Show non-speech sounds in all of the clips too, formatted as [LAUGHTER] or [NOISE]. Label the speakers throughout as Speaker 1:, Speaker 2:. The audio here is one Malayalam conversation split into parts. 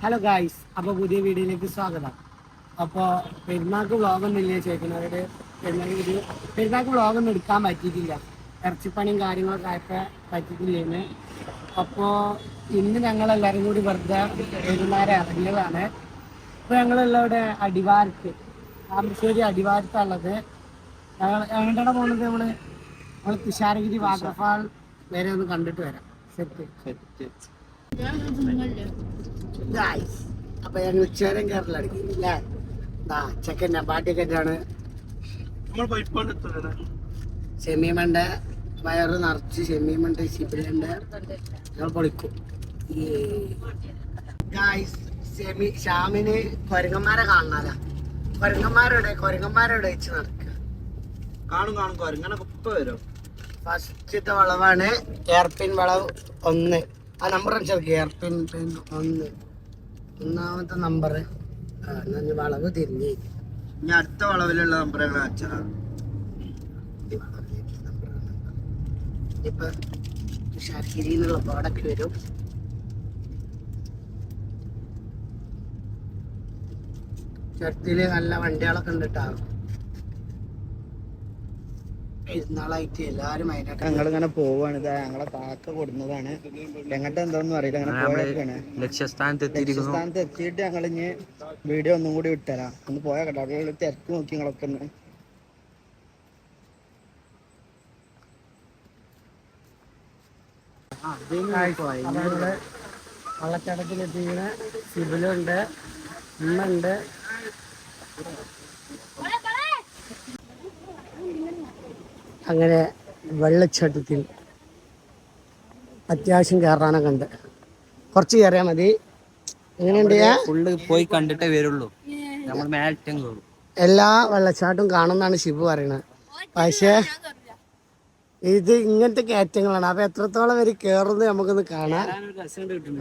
Speaker 1: ഹലോ ഗായ്സ് അപ്പോൾ പുതിയ വീഡിയോയിലേക്ക് സ്വാഗതം. അപ്പോൾ പെരുന്നാൾക്ക് വ്ളോഗൊന്നും ഇല്ലേ ചോദിക്കുന്നവര്? പെരുന്നാൾ വീഡിയോ പെരുന്നാൾക്ക് വ്ളോഗൊന്നും എടുക്കാൻ പറ്റിയിട്ടില്ല. ഇറച്ചിപ്പണിയും കാര്യങ്ങളൊക്കെ ആയപ്പോൾ പറ്റിയിട്ടില്ലേന്ന്. അപ്പോൾ ഇന്ന് ഞങ്ങളെല്ലാവരും കൂടി വെറുതെ പെരുന്നാരെ ഇറങ്ങിയതാണ്. ഇപ്പോൾ ഞങ്ങളുള്ള ഇവിടെ അടിവാരത്ത് താമരശ്ശേരി അടിവാരത്താണുള്ളത്. ഞങ്ങൾ എങ്ങോട്ടാണ് പോകുന്നത് നമ്മൾ? നമ്മൾ തുഷാരഗിരി വാട്ടർഫാൾ വരെ ഒന്ന് കണ്ടിട്ട് വരാം. സെറ്റ്. ഗായ്സ് അപ്പൊ ഞങ്ങൾ ഉച്ചവരം കയറലടക്കി അല്ലേ? ദാ ചെക്കന്റെ പാട്ടിയൊക്കെയാണ് ഷെമീമണ്ട് വയറ് നിറച്ച് ഷെമീമണ്ട് ശിബിലുണ്ട് ഞങ്ങൾ പൊളിക്കും. ഗായ്സ് ഷെമി ഷാമിന് കൊരങ്ങന്മാരെ കാണാല കൊരങ്ങന്മാരോടെ കൊരങ്ങന്മാരോടെ വെച്ച് നടക്കുക
Speaker 2: കാണും കാണും. കൊരങ്ങനെ ഇപ്പൊ വരും.
Speaker 1: ഫസ്റ്റത്തെ വളവാണ് എയർപിൻ വളവ് ഒന്ന്. ആ നമ്പർ അനുസരിച്ച് എയർപിൻ പിൻ ഒന്ന്. ഒന്നാമത്തെ നമ്പർ വളവ് തിരിഞ്ഞ്.
Speaker 2: ഇനി അടുത്ത വളവിലുള്ള നമ്പർ ഞങ്ങൾ അച്ഛനാ?
Speaker 1: ഇപ്പൊ തുഷാർഗിരി എന്നുള്ള പ്രോഡക്റ്റ് വരും. ചുരത്തിൽ നല്ല വണ്ടികളൊക്കെ ഉണ്ട് കേട്ടോ പെരുന്നാളായിട്ട് എല്ലാരും അതിനായിട്ട്
Speaker 2: ഞങ്ങളിങ്ങനെ പോവാണ്. ഇതാ ഞങ്ങളെ കാക്ക കൊടുന്നതാണ്. എങ്ങോട്ട് എന്താണെന്ന് അറിയില്ല. അങ്ങനെ പോയാണ്
Speaker 3: ലക്ഷ്യസ്ഥാനത്ത് ലക്ഷ്യസ്ഥാനത്ത്
Speaker 2: സ്ഥാനത്ത് എത്തിയിട്ട് ഞങ്ങൾ ഇനി വീഡിയോ ഒന്നും കൂടി വിട്ടരാം ഒന്ന് പോയാ കേട്ടോ. അവിടെ തിരക്ക് നോക്കി ഞങ്ങളൊക്കെ ഒന്ന്.
Speaker 1: നമ്മളിവിടെ വള്ളച്ചാട്ടത്തിലെത്തിക്കുന്ന സിബിലുണ്ട് ഉമ്മുണ്ട് അങ്ങനെ വെള്ളച്ചാട്ടത്തിൽ അത്യാവശ്യം കയറാനൊക്കെ കണ്ട്. കുറച്ച് കയറിയാൽ മതി. എങ്ങനെയുണ്ട്
Speaker 3: ഫുള്ള് പോയി കണ്ടിട്ടേ വരുള്ളൂ. നമ്മൾ മേലറ്റം കയറും.
Speaker 1: എല്ലാ വെള്ളച്ചാട്ടവും കാണുന്നാണ് ഷിബു പറയുന്നത് പക്ഷേ ഇത് ഇങ്ങനത്തെ കയറ്റങ്ങളാണ്. അപ്പൊ എത്രത്തോളം വരെ കയറുന്നത് നമുക്കൊന്ന് കാണാം.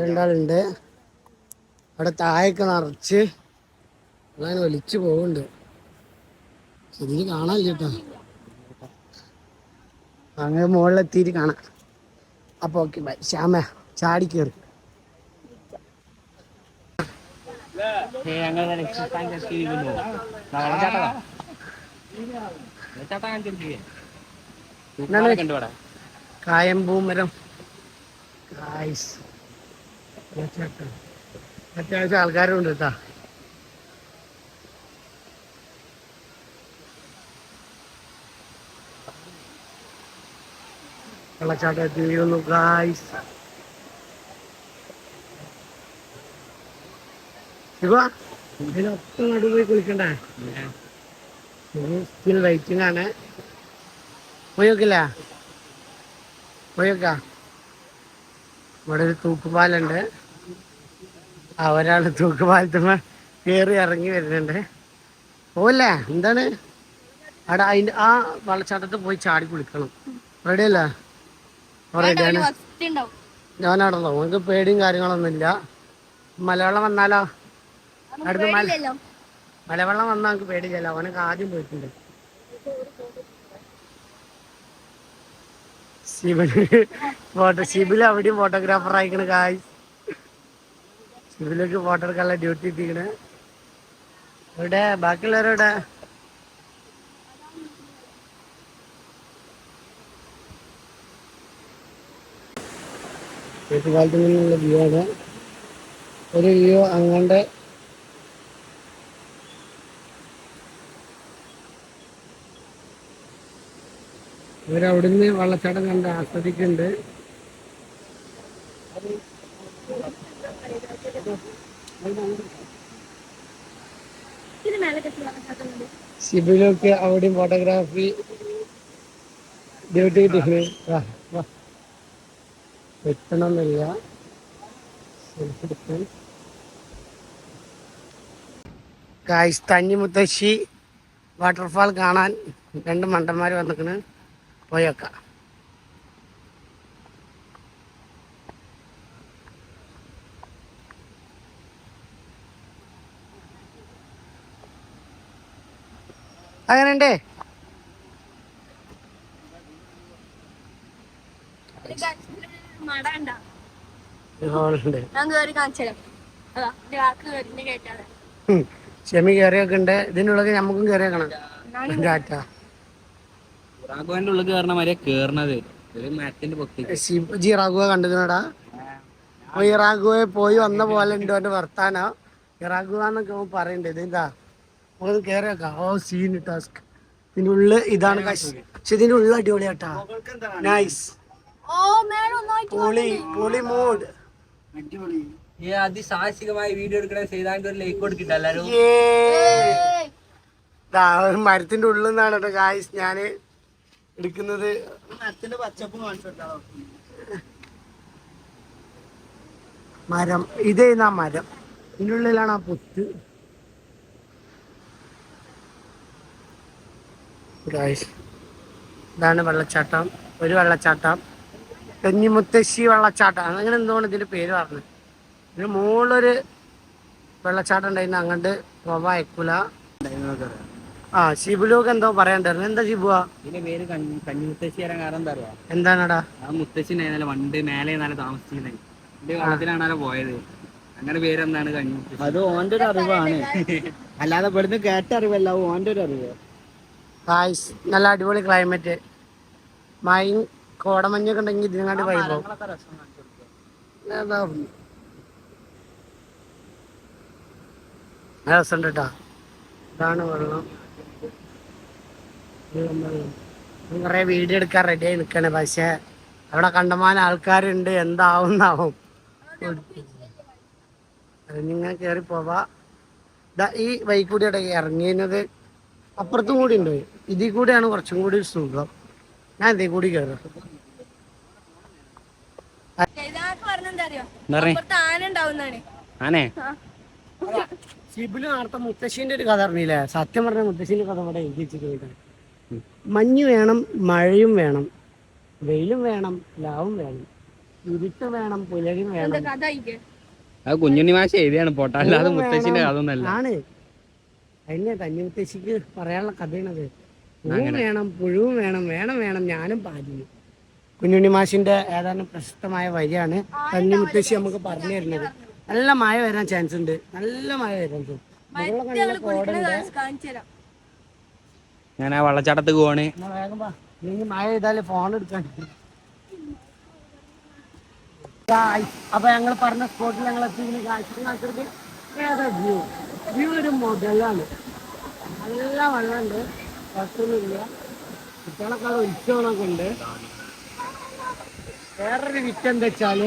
Speaker 1: രണ്ടാളുണ്ട് അവിടെ താഴേക്ക് നിറച്ച് അങ്ങനെ വലിച്ചു പോകുന്നുണ്ട് ശരിക്കും കാണാനില്ല കേട്ടോ. അങ്ങനെ മുകളിലെത്തിയിട്ട് കാണാം. അപ്പൊ ഓക്കെ ബൈ ശ്യാമ ചാടി കയറി കായംപൂമരം അത്യാവശ്യം ആൾക്കാരുണ്ട് കേട്ടാ. വെള്ളച്ചാട്ടം എത്തിയിരിക്കുന്നു ഗായ്സ് ശിവ ഇതിനൊപ്പം പോയി കുളിക്കണ്ടേ? സ്റ്റിൽ വെയിറ്റിംഗ് ആണ്. പോയി നോക്കില്ല ഇവിടെ ഒരു തൂക്കുപാലുണ്ട്. ആ ഒരാൾ തൂക്കുപാലത്തുമ്മ കയറി ഇറങ്ങി വരുന്നുണ്ട്. പോവല്ലേ? എന്താണ്? അവിടെ അതിന്റെ ആ വെള്ളച്ചാട്ടത്തിൽ പോയി ചാടി കുളിക്കണം. റെഡി അല്ലേ റെഡിയാണ് ഞാനാണല്ലോ. നമുക്ക് പേടിയും കാര്യങ്ങളൊന്നും ഇല്ല. മലവെള്ളം വന്നാലോ? അടുത്ത് മല മലവെള്ളം വന്നാൽ നമുക്ക് പേടിയില്ലല്ലോ അവനൊക്കെ ആദ്യം പോയിട്ടുണ്ട്. ശിവന് ഫോട്ടോ ശിബിൽ അവിടെയും ഫോട്ടോഗ്രാഫർ ആയിക്കണ് കായ് ശിബിലേക്ക് ഫോട്ടോ എടുക്കാനുള്ള ഡ്യൂട്ടി എത്തിക്കണേ. ഇവിടെ ബാക്കിയുള്ളവരുടെ വീട്ടുകാലത്തിൽ നിന്നുള്ള വ്യൂ ആണ് ഒരു വ്യൂ അങ്ങോട്ട് ഇവരവിടുന്ന് വെള്ളച്ചാട്ടം കണ്ട് ആസ്വദിക്കുന്നുണ്ട്. ശിബിലൊക്കെ അവിടെയും ഫോട്ടോഗ്രാഫി ഡ്യൂട്ടി വാ. വെട്ടണമെന്നില്ല. സെൽഫി എടുക്കാൻ വാട്ടർഫാൾ കാണാൻ രണ്ട് മണ്ടന്മാർ വന്നിക്കണ്. പോയേക്കാം അങ്ങനെയുണ്ടേ?
Speaker 4: ഞാൻ കേറി അതാ കേട്ടാണ്.
Speaker 1: ഷെമി കയറിയൊക്കെ ഉണ്ട് ഇതിനുള്ളത് നമുക്കും കയറിയേക്കണം ടാറ്റ.
Speaker 3: റാഘവന്റെ ഉള്ളിൽ കയറണ മാതിരിയാ കേറണത്. ഒരു മരത്തിന്റെ പൊക്കി.
Speaker 1: ജി റാഘുവ കണ്ടിരുന്നടാ. അപ്പൊ ഈ റാഘുവെ പോയി വന്ന പോലെ ഉണ്ട് അവന്റെ വർത്താനോ. ഈ അവൻ പറയണ്ടേ. ഇതെന്താ നമുക്കത് കയറി വെക്കാം ഓ സീൻ ടാസ്ക് ഇതിന്റെ ഉള്ള് ഇതാണ് കാശ് പക്ഷെ ഇതിന്റെ ഉള്ളിൽ അടിപൊളിയാട്ടാ. നൈസ്
Speaker 4: ഓ മേഡം ഒന്നായിട്ട്
Speaker 1: പൊളി പൊളി മൂഡ്
Speaker 2: അടിപൊളി.
Speaker 3: ഈ അതിസാഹസികമായ വീഡിയോ എടുക്കണ ചെയ്താണ്ട് ഒരു ലൈക്ക് കൊടുക്കണ്ട എല്ലാരും?
Speaker 1: മരത്തിന്റെ ഉള്ളിൽ നിന്നാണ് കേട്ടോ ഗായ്സ് ഞാൻ എടുക്കുന്നത്.
Speaker 2: മരത്തിന്റെ പച്ചപ്പ് കാണിച്ചിട്ടാ
Speaker 1: മരം. ഇതേന്ന് ആ മരം. ഇതിന്റെ ഉള്ളിലാണ് ആ പൊത്ത് ഗായ്സ് ഇതാണ് വെള്ളച്ചാട്ടം. ഒരു വെള്ളച്ചാട്ടം. തെന്നിമുത്തശ്ശി വെള്ളച്ചാട്ടം. അങ്ങനെ എന്തുകൊണ്ട് ഇതിന്റെ പേര് പറഞ്ഞത് ഇതിന് മുകളിലൊരു വെള്ളച്ചാട്ടം ഉണ്ടായിരുന്നു. അങ്ങോട്ട് പോവാ അയക്കൂല. ആ ശിബുലോക്ക് എന്തോ പറയണ്ടായിരുന്നു. എന്താ ശിബുവാ
Speaker 3: ഇതിന്റെ പേര് കഞ്ഞിമുത്തശ്ശി കഞ്ഞി മുത്തശ്ശി വരാൻ കാരണം എന്താ അറിയാ?
Speaker 1: എന്താണടാ?
Speaker 3: ആ മുത്തശ്ശി ഉണ്ടായിരുന്നല്ലോ പണ്ട് മേലെ നല്ല താമസിച്ചിരുന്നത്. എന്റെ വെള്ളത്തിലാണല്ലോ പോയത്. അങ്ങനെ പേരെന്താണ്
Speaker 2: അത് ഓന്റെ ഒരു അറിവാണ്. അല്ലാതെ ഇവിടുന്ന് കേട്ട അറിവല്ല ഓന്റെ ഒരു അറിവ്.
Speaker 1: നല്ല അടിപൊളി ക്ലൈമറ്റ് മയും കോടമഞ്ഞൊക്കെ ഉണ്ടെങ്കിൽ ഇതിനെങ്ങാണ്ട് വൈബോ രസമുണ്ട് കേട്ടോ ഇതാണ് വെള്ളം. കുറെ വീഡിയോ എടുക്കാൻ റെഡി ആയി നിൽക്കണേ പക്ഷെ അവിടെ കണ്ടമാന ആൾക്കാരുണ്ട്. എന്താവുന്നാവും. അതിനിങ്ങനെ കയറി പോവാ. ഈ വൈക്ക് കൂടിയാണ് ഇറങ്ങിയത് അപ്പുറത്തും കൂടി ഉണ്ട്. ഇതിൽ കൂടെയാണ് കുറച്ചും കൂടി സുഖം. ഞാൻ ഇതിൽ കൂടി കയറും
Speaker 4: ഇതാക്ക് പറഞ്ഞെന്താ അറിയോ
Speaker 3: എന്താ പറഞ്ഞേ
Speaker 4: അപ്പുറത്ത് ആന
Speaker 1: സിബിൽ നേരത്തെ മുത്തശ്ശിന്റെ ഒരു കഥ അറിഞ്ഞില്ലേ? സത്യം പറഞ്ഞ മുത്തശ്ശിന്റെ കഥ ഇവിടെ എഴുതി വെച്ചിട്ട് മഞ്ഞ് വേണം മഴയും വേണം വെയിലും വേണം ലാവും വേണം ഇരുട്ട് വേണം പുലരും വേണം.
Speaker 3: അത് കുഞ്ഞുണ്ണി മാഷ എഴുതിയാണ് പോട്ടെ. അല്ലാതെ മുത്തശ്ശിന്റെ കഥ ഒന്നല്ല
Speaker 1: ആണ്. അതിനെ തന്നെ മുത്തശ്ശിക്ക് പറയാനുള്ള കഥയാണത്. പൂവും വേണം പുഴുവും വേണം വേണം വേണം ഞാനും പാലിന് കുഞ്ഞുണ്ണി മാഷിന്റെ ഏതാനും പ്രശസ്തമായ വരിയാണ് കണ്ണി മുത്തശ്ശി നമുക്ക് പറഞ്ഞു തരുന്നത്. നല്ല മഴ വരാൻ ചാൻസ് ഉണ്ട്. നല്ല മഴ വരാൻ
Speaker 3: ഞാൻ ആ വെള്ളച്ചാട്ടത്ത് പോവാണ്.
Speaker 1: മഴ ചെയ്താൽ ഫോൺ എടുക്കാൻ. Guys, അപ്പൊ ഞങ്ങൾ പറഞ്ഞ സ്പോട്ടിൽ ഞങ്ങൾ എത്തിക്കുന്ന കാഴ്ച കാണിച്ചത് ഏതാ വ്യൂ വ്യൂ ഒരു മുതലാണ്. നല്ല വെള്ളമുണ്ട് കുഴപ്പമൊന്നുമില്ല കുട്ടികളൊക്കെ ഉത്സവമൊക്കെ ഉണ്ട്. വേറൊരു വിറ്റ് എന്താ വെച്ചാൽ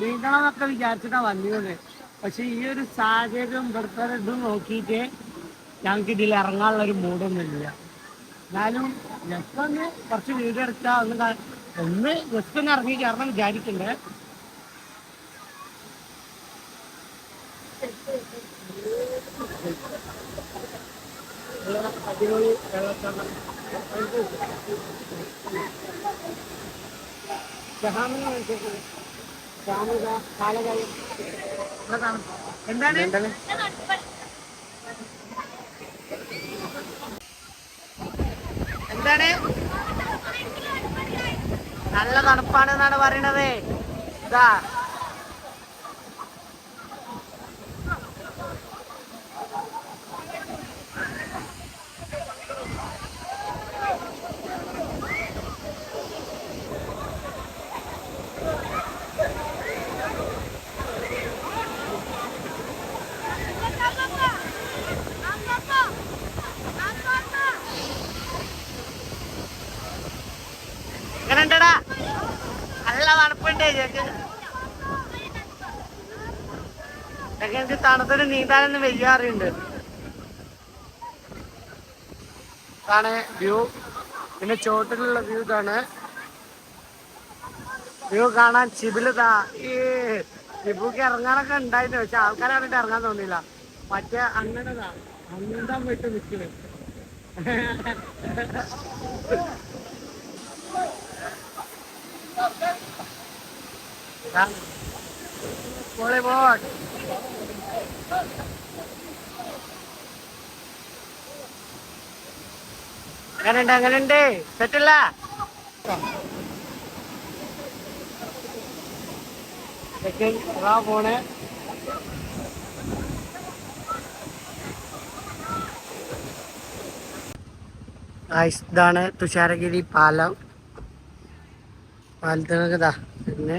Speaker 1: നീങ്ങണമെന്നൊക്കെ വിചാരിച്ചിട്ടാ വന്നത് പക്ഷെ ഈ ഒരു സാഹചര്യം ഇവിടുത്തെ ഇത് നോക്കിയിട്ട് ഞങ്ങൾക്ക് ഇതിൽ ഇറങ്ങാനുള്ള ഒരു മൂടൊന്നും ഇല്ല എന്നാലും ജസ്റ്റ് ഒന്ന് കുറച്ച് വീട് എടുത്താൽ ഒന്ന് ഒന്ന് ജസ്റ്റ് ഒന്ന് ഇറങ്ങി കയറണം വിചാരിക്കണ്ടേ. അടിപൊളി ഇവിടെ എന്താണ് എന്താണ് നല്ല തണുപ്പാണ് എന്നാണ് പറയണത് ഇതാ ഞങ്ങൾക്ക് തണുത്തിന് നീന്താനൊന്നും വയ്യാറുണ്ട് ഇതാണ് വ്യൂ. പിന്നെ ചോട്ടിലുള്ള വ്യൂ ഇതാണ്. വ്യൂ കാണാൻ ചിബിലിതാ ഈ ചിബുക്ക് ഇറങ്ങാനൊക്കെ ഉണ്ടായിരുന്നു. പക്ഷെ ആൾക്കാരെ അറിയിട്ട് ഇറങ്ങാൻ തോന്നിയില്ല. മറ്റേ അങ്ങനെതാ അങ്ങനത്തെ പോയിട്ട് നിൽക്കുന്നത് [LAUGHS] കോളിബോട്ട് അങ്ങനുണ്ട് അങ്ങനുണ്ട്. സെറ്റല്ല. സെക്കൻഡ് റാ പോണേ ഇതാണ് തുഷാരഗിരി പാലം. പാലത്തിനൊക്കെ ഇതാ. പിന്നെ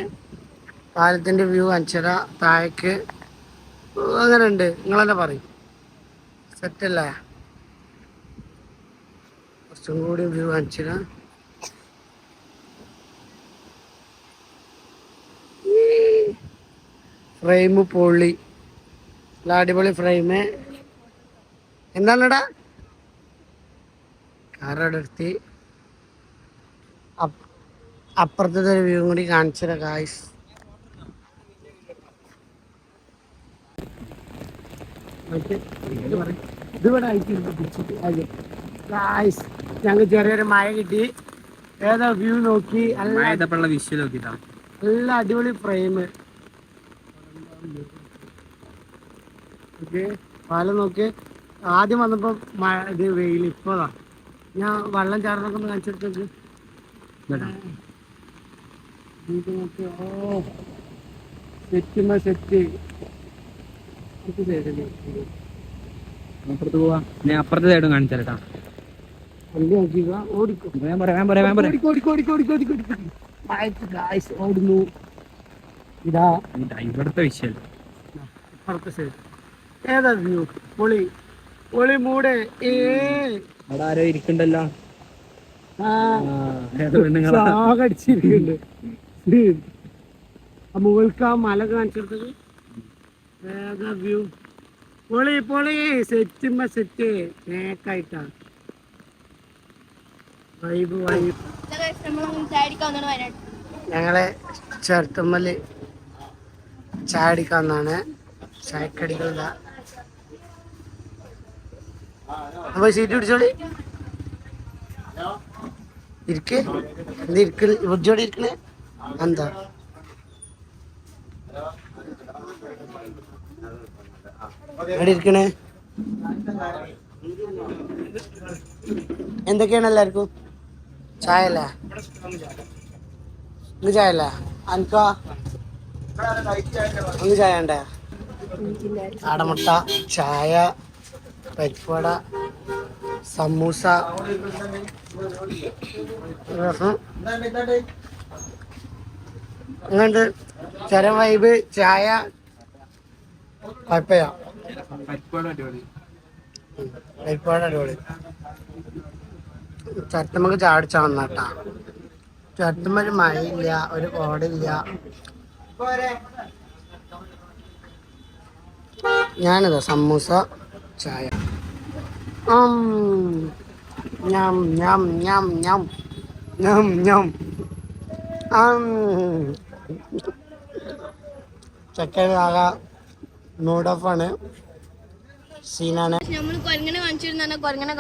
Speaker 1: പാലത്തിന്റെ വ്യൂ അഞ്ചര താഴേക്ക് അങ്ങനെ ഉണ്ട്. നിങ്ങൾ തന്നെ പറയും. സെറ്റല്ലേ കുറച്ചും കൂടി വ്യൂ അഞ്ചര. ഫ്രെയിം പൊള്ളി. നല്ല അടിപൊളി ഫ്രെയിം എന്താണടാ? കാറടുത്തി അപ്പുറത്തെ ഒരു വ്യൂ കൂടി കാണിച്ചത് ഗായ്സ് ഗായ്സ് ഞങ്ങൾ ചെറിയൊരു മഴ കിട്ടി. ഏതാ വ്യൂ നോക്കി? നല്ല അടിപൊളി ഫ്രെയിം പാലം നോക്കി. ആദ്യം വന്നപ്പോ മഴ ഇത് വെയിൽ ഇപ്പോഴാ ഞാൻ വെള്ളം ചാർന്നൊക്കെ കാണിച്ചെടുത്തേക്ക് നോക്കി. ഓ സെറ്റ് സെറ്റ്
Speaker 3: അപ്പുറത്ത് പോവാ. ഞാൻ അപ്പുറത്തെ സൈഡും കാണിച്ചാ
Speaker 1: വണ്ടി നോക്കിക്ക ഓടിക്കോ.
Speaker 3: ഞാൻ പറയാം ഞാൻ പറയാം ഞാൻ പറയാം
Speaker 1: ഓടിക്കോ ഓടിക്കോ ഓടിക്കോ ഓടിക്കോ ഓടിക്കോ ഓടിക്കോ. മഴയത്ത് ഗായ്സ് ഓടുന്നു. ഇതാ.
Speaker 3: ഇതാ ഇവിടുത്തെ
Speaker 1: സൈഡ് ഏതാ വ്യൂ പൊളി പൊളി മൂട്. ഏ.
Speaker 3: അവിടെ ആരോ ഇരിക്കണ്ടല്ലോ.
Speaker 1: ആ. മുകൾക്ക് ആ മല കാണിച്ചെടുത്തത് വ്യൂ പൊളി പൊളി സെറ്റുമ്പ സെറ്റ് നേക്കായിട്ടാ വൈബ് വൈബ് ഞങ്ങളെ ചെറുത്തുമ്മൽ ചായ വന്നാണ് ചായക്കടികളില്ല അപ്പൊ സീറ്റ് പിടിച്ചോളി. ഇരിക്ക്. എന്ത് ഇരിക്കണേ എന്താ? ഇരിക്കണേ എന്തൊക്കെയാണ് എല്ലാവർക്കും? ചായ അല്ലേ ഇന്ന് ചായ അല്ല അനക്ക ഒന്ന് ചായ ഉണ്ടേ ആടമുട്ട ചായ പരിപ്പുവട സമൂസ. അങ്ങോട്ട് ചരം വൈബ് ചായ? കുഴപ്പമില്ല. പരിപ്പുവട അടിപൊളി. ചാടിച്ചാ വന്നാട്ടാ. ചരത്തമ്മ ഒരു മഴയില്ല ഒരു കോടില്ല ഞാനിതാ സമൂസ ചായ. ചക്കാ മൂഡ് ഓഫ് ആണ്. സീനാണ്
Speaker 4: നമ്മൾ കൊരങ്ങനെ കാണിച്ചിരുന്ന കൊരങ്ങനെ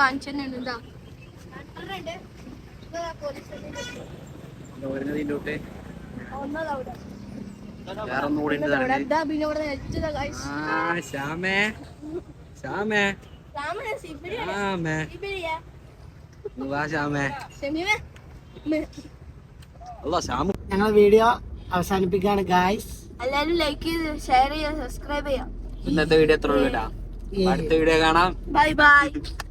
Speaker 1: ഞങ്ങൾ വീഡിയോ അവസാനിപ്പിക്കുകയാണ് ഗായ്സ്
Speaker 4: എല്ലാരും ലൈക്ക് ചെയ്ത് ഷെയർ ചെയ്യുക സബ്സ്ക്രൈബ് ചെയ്യുക
Speaker 3: ഇന്നത്തെ വീഡിയോ എത്ര അടുത്ത വീഡിയോ കാണാം.
Speaker 4: Bye bye